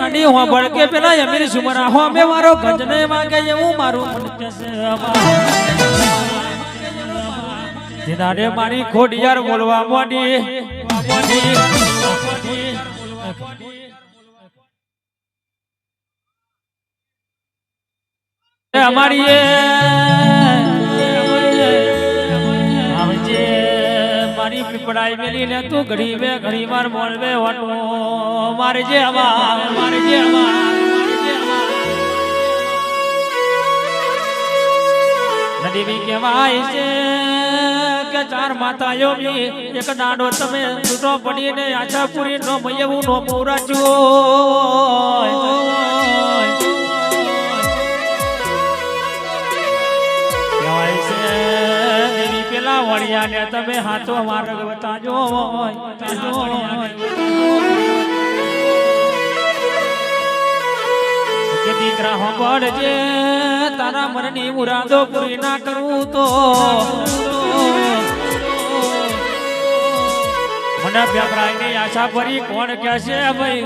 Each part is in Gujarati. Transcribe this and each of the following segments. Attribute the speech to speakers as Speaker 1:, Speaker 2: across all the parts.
Speaker 1: આડી હોબળ કે પેલા અમીર સુમરા હો મે મારો ગંજને માંગે એવું મારું મન કહેશે દિનારે મારી ખોડિયાર બોલવા મોડી. એ અમારી મારી પડાઈ મેલી ને તું ઘડી બે ઘડી વાર મોલવે વાટો મારે જે હવા, મારે જે હવા નદીવી કહેવાય છે કે ચાર માતાઓ બી એક દાડો તમે છૂટો પડીને આશાપુરી નો મયવું નો પૌરાજો પેલા તમે હાથો માર્ગ બતાજો દીકરા હોબળજે તારા મરની મુરાદો પૂરી ના કરું તો. મને પ્યાપરાયની આશા ભરી કોણ કહેશે ભાઈ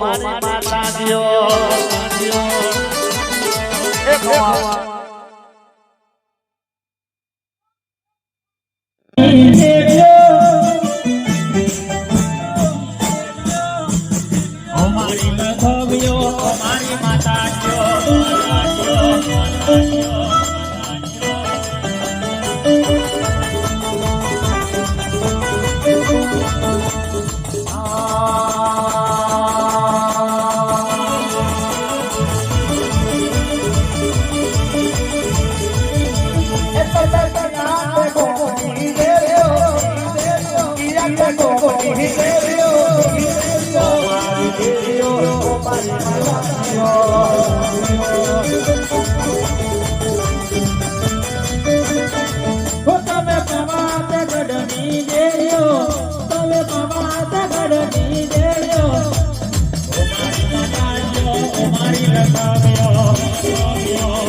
Speaker 2: મારી માતા ઓ
Speaker 1: લખાવ્યો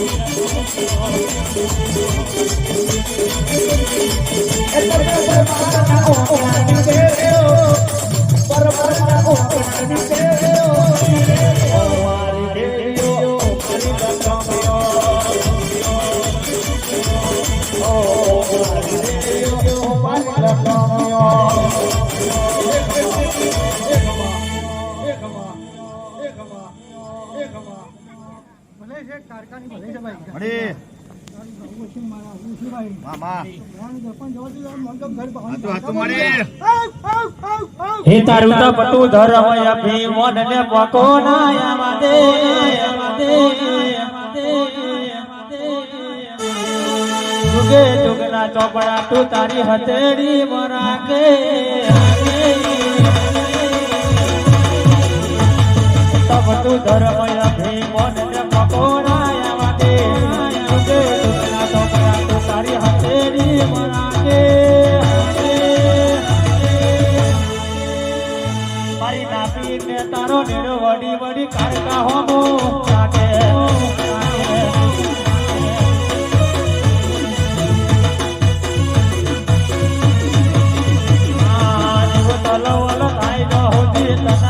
Speaker 3: અરે
Speaker 1: હે તારું તો પટુ ધર્મ અભી મોનને પોકો ના દે આવા દે આવા દે જુગે જુગના ચોપડા તું તારી હથેળી મરાકે તો પટુ ધર્મ અભી તારી નેડો વડી વડી કારકા હોમો લાગે આ જીવો તલો થાય હોતી તનાનો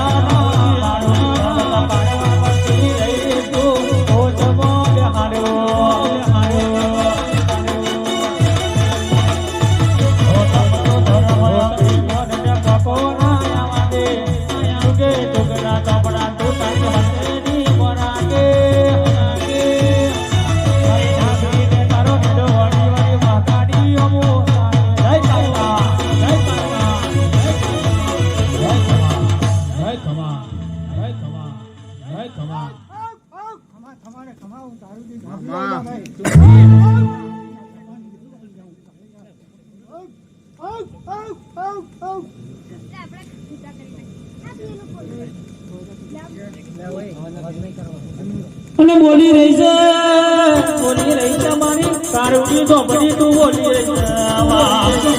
Speaker 1: અને બોલી રહી છે, બોલી રહી છે મારી કારુડી તો બની તું બોલી રહી છે.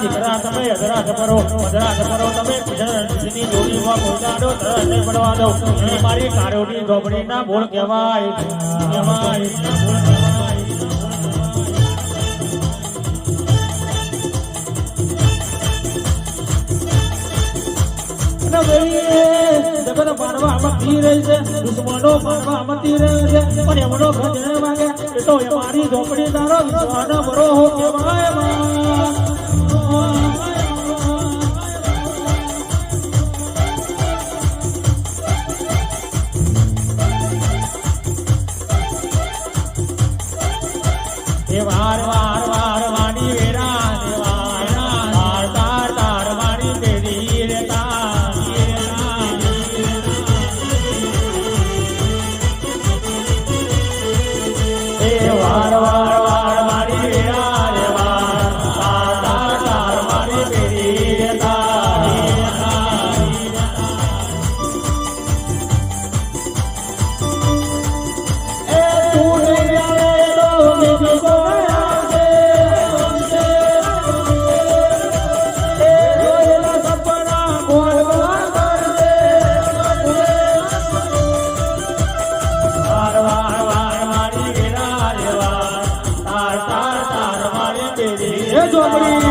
Speaker 1: દીકરા તમે અધરાધ કરો અધરાધ કરો તમે કૃષ્ણની જોડીમાં તરત પડવા દો એ મારી કારોડી ધોબડીના બોલ કહેવાય. કહેવાય. માનવા મતી રહી છે. પણ એમનો ભજન એ તો એ મારી ઝોપડી તારો વિશ્વાનો બરો બેરી.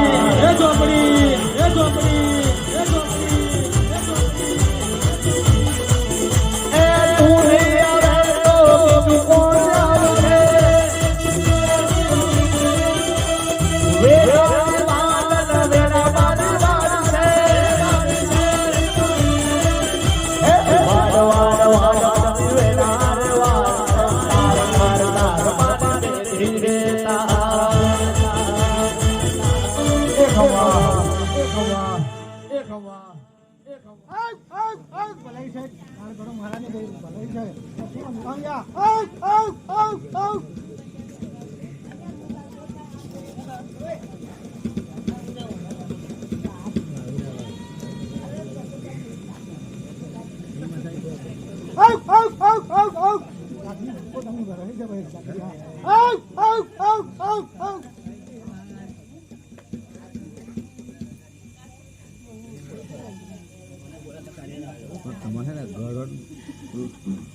Speaker 2: તમારે ઘર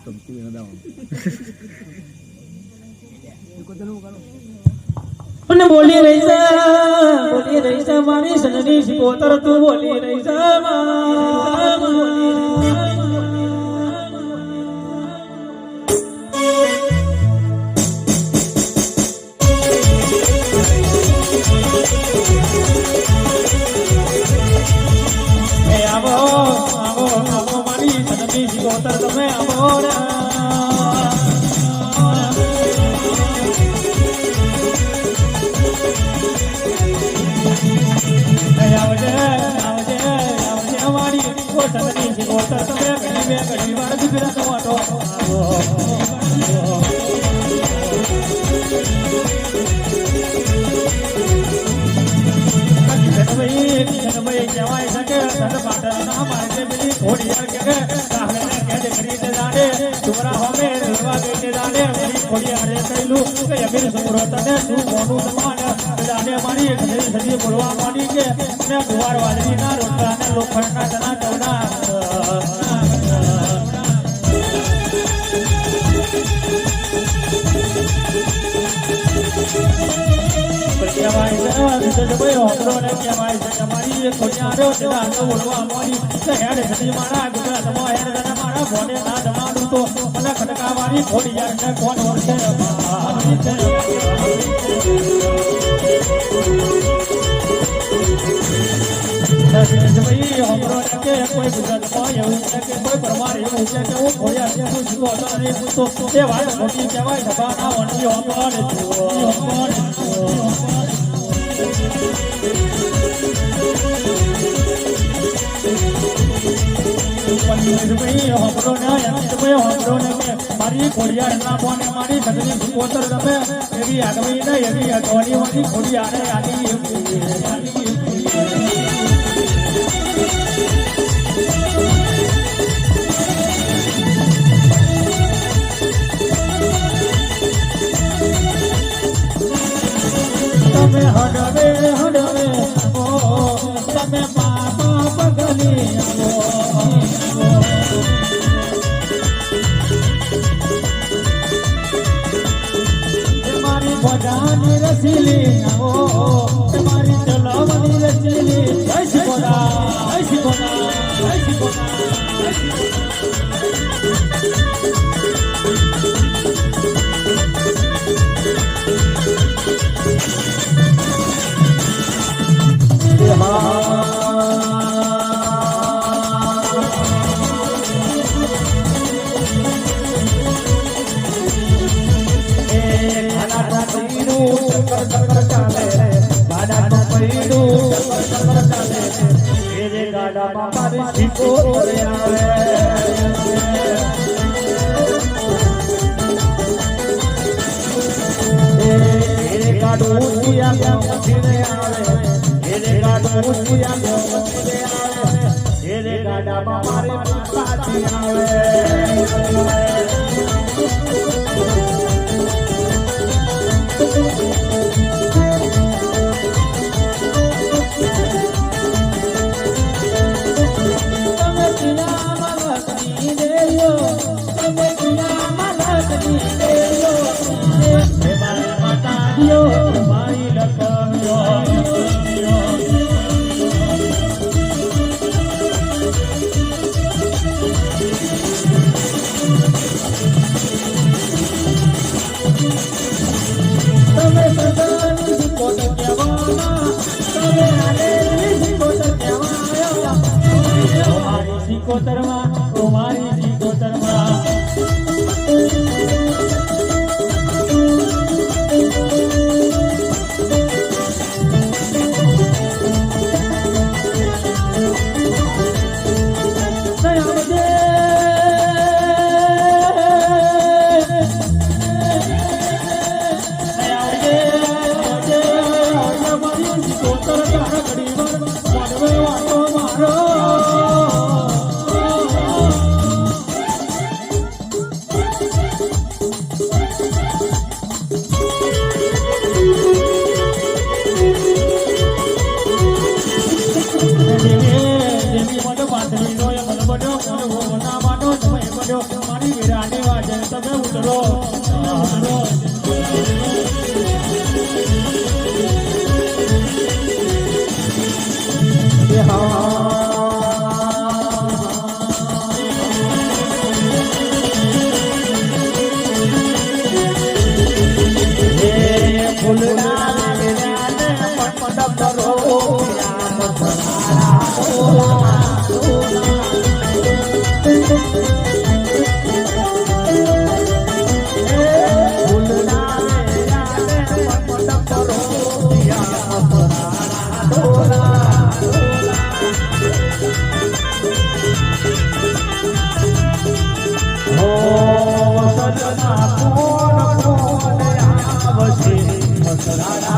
Speaker 2: ચમચી
Speaker 1: અને બોલી રહી છે બોલી રહી છે મારી સનની પોતર તું બોલી રહી છે માં. બોલવા માંડી કે ને રોટલા તના છે વિજયભાઈ હોકરો ને કહેવાય છે તમારી કે કોઈ ગુજરાતમાં એવું છે કે હું ખોડિયાર છે હું જીવો હતો તે વાત ખોટી કહેવાય સભાના વંડી હોકરો ને જુઓ હોકરો ને જુઓ મારી ખોડિયા ખોડિયારના બોને મારી સગની એવી આગવી ને એવી અગવાની વાળી ખોડિયા ને આલી હડવે હડવે ઓ તમે માતા પગલી મારી ભજાની રસીલી આવો તમારી ચલાવવાની રસીલી જય શિકોડા જય શિકોડા જય શિકોડા જય શિકોડા આવે તમારી શીખોતરમાં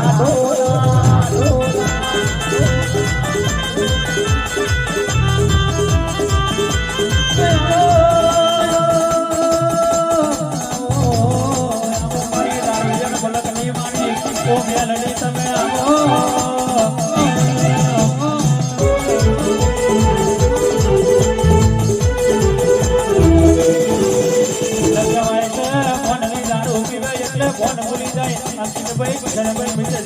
Speaker 1: તમે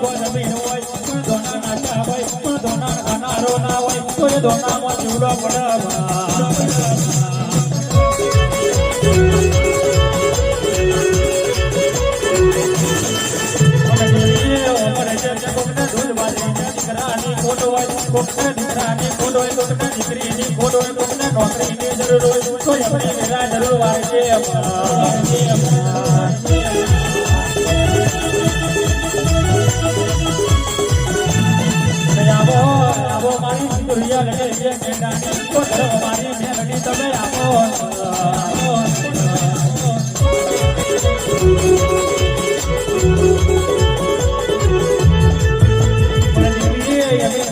Speaker 1: વરદેવી હોય હોય દીકરાની દોના નાચા દીકરીની પણ દોના નોકરીની જરૂર હોય તો એ દોનામાં જીવડો તો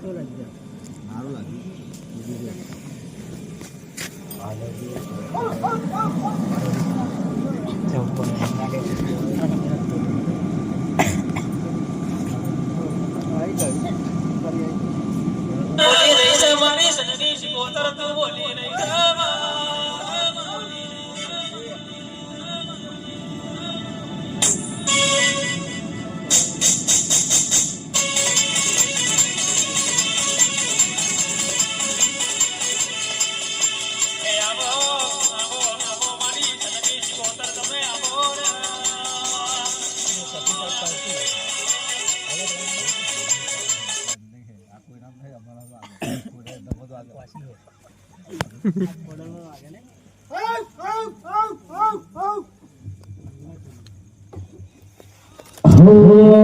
Speaker 2: સારું લાગ્યું
Speaker 1: Oh